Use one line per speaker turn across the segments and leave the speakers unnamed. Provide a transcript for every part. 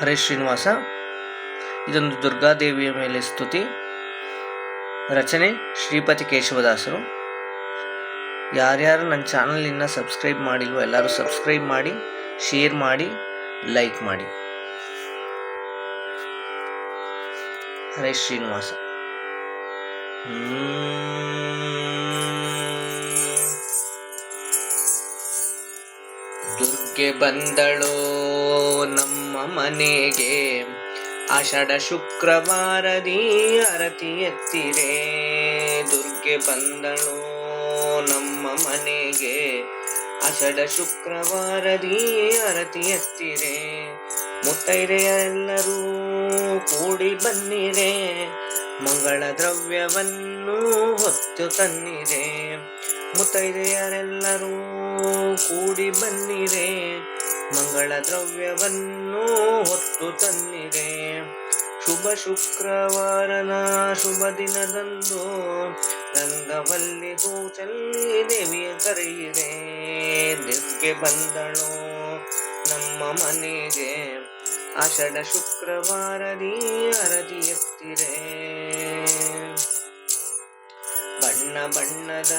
ಹರೇ ಶ್ರೀನಿವಾಸ. ಇದೊಂದು ದುರ್ಗಾದೇವಿಯ ಮೇಲೆ ಸ್ತುತಿ. ರಚನೆ ಶ್ರೀಪತಿ ಕೇಶವದಾಸರು. ಯಾರ್ಯಾರು ನನ್ನ ಚಾನಲ್ ಇನ್ನ ಸಬ್ಸ್ಕ್ರೈಬ್ ಮಾಡಿಲ್ವೋ ಎಲ್ಲರೂ ಸಬ್ಸ್ಕ್ರೈಬ್ ಮಾಡಿ, ಶೇರ್ ಮಾಡಿ, ಲೈಕ್ ಮಾಡಿ. ಹರೇ ಶ್ರೀನಿವಾಸ. ದುರ್ಗೆ ಬಂದಳೋ ನಮ್ಮ ಮನೆಗೆ. ಆಷಾಢ ಶುಕ್ರವಾರದಿ ಅರತಿ ಎತ್ತಿರೆ. ದುರ್ಗೆ ಬಂದಳೋ ನಮ್ಮ ಮನೆಗೆ. ಆಷಾಢ ಶುಕ್ರವಾರದಿ ಅರತಿ ಎತ್ತಿರೆ. ಮುತ್ತೈದೆಯರೆಲ್ಲರೂ ಕೂಡಿ ಬನ್ನಿರೆ. ಮಂಗಳ ದ್ರವ್ಯವನ್ನು ಹೊತ್ತು ತನ್ನಿರೆ. ಮುತ್ತೈದೆಯರೆಲ್ಲರೂ ಕೂಡಿ ಬನ್ನಿರೆ ಮಂಗಳ ದ್ರವ್ಯವನ್ನು ಹೊತ್ತು ತನ್ನಿರೆ ಶುಭ ಶುಕ್ರವಾರನ ಶುಭ ದಿನದಂದು ರಂಗವಲ್ಲಿ ಹೂಚಲ್ಲಿ ದೇವಿಯ ಕರೆಯಿದೆ. ದಿವ್ಗೆ ಬಂದಳು ನಮ್ಮ ಮನೆಗೆ. ಆಷಾಢ ಶುಕ್ರವಾರದಿ ಅರದಿ ಎತ್ತಿರೆ ಬಣ್ಣ ಬಣ್ಣದ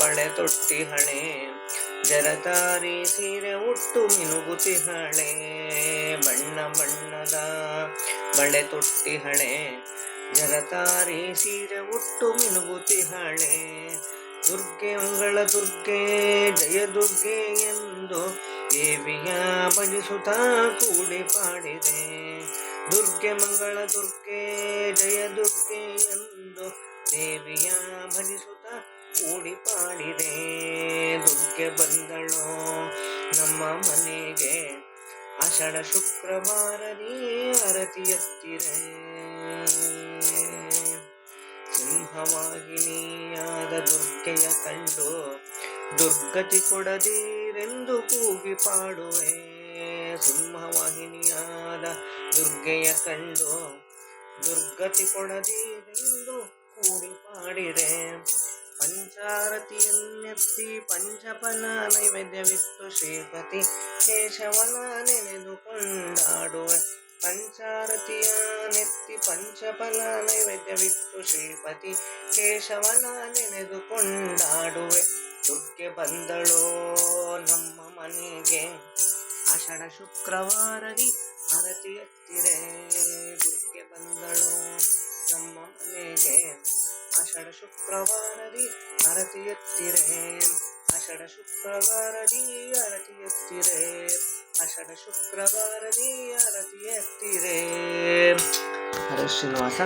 ಬಳೆ ತೊಟ್ಟಿ ಹಣೆ ಜರತಾರಿ ಸೀರೆ ಉಟ್ಟು ಮಿನುಗುತಿ ಹಳೆ ಬಣ್ಣ ಬಣ್ಣದ ಬಳೆ ತೊಟ್ಟಿ ಹಳೆ ಜರತಾರಿ ಸೀರೆ ಉಟ್ಟು ಮಿನುಗುತಿ ಹಳೆ ದುರ್ಗೆ ಮಂಗಳ ದುರ್ಗೆ, ಜಯ ದುರ್ಗೆ ಎಂದು ದೇವಿಯ ಭಜಿಸುತ್ತಾ ಕೂಡಿ ಪಾಡಿದೆ. ದುರ್ಗೆ ಮಂಗಳ ದುರ್ಗೆ, ಜಯ ದುರ್ಗೆ ಎಂದು ದೇವಿಯ ಭಜಿಸುತ್ತ ಕೂಡಿ ಪಾಡಿದೆ. ದುರ್ಗೆ ಬಂದಳು. ನಮ್ಮ ಮನೆಗೆ ಆಷಾಢ ಶುಕ್ರವಾರದಿ ಅರತಿ ಎತ್ತಿರೆ. ಸಿಂಹವಾಹಿನಿಯಾದ ದುರ್ಗೆಯ ಕಂಡು ದುರ್ಗತಿ ಕೊಡದೀರೆಂದು ಕೂಗಿ ಪಾಡುವೆ. ಸಿಂಹವಾಹಿನಿಯಾದ ದುರ್ಗೆಯ ಕಂಡು ದುರ್ಗತಿ ಕೊಡದೀರೆಂದು ಕೂಡಿ ಪಾಡಿರೆ. ಪಂಚಾರತಿಯನ್ನೆತ್ತಿ ಪಂಚಪನ ನೈವೇದ್ಯವಿತ್ತು ಶ್ರೀಪತಿ. ಕೇಶವನ ನೆನೆದು ಕೊಂಡಾಡುವೆ ಪಂಚಾರತಿಯ ನೆತ್ತಿ ಪಂಚಫಲ ನೈವೇದ್ಯವಿತ್ತು ಶ್ರೀಪತಿ. ಕೇಶವನ ನೆನೆದು ಕೊಂಡಾಡುವೆ ದುರ್ಗೆ ಬಂದಳೋ ನಮ್ಮ ಮನೆಗೆ. ಆಷಾಢ ಶುಕ್ರವಾರದಿ ಆರತಿ ಶುಕ್ರವಾರದಿ ಅರತಿ ಎತ್ತಿರೆ ಆಷಾಢ ಶುಕ್ರವಾರದಿ ಅರತಿ ಎತ್ತಿರೆ ಆಷಾಢ ಶುಕ್ರವಾರದಿ ಅರತಿ ಎತ್ತಿರೆ ಹರೇ ಶ್ರೀನಿವಾಸ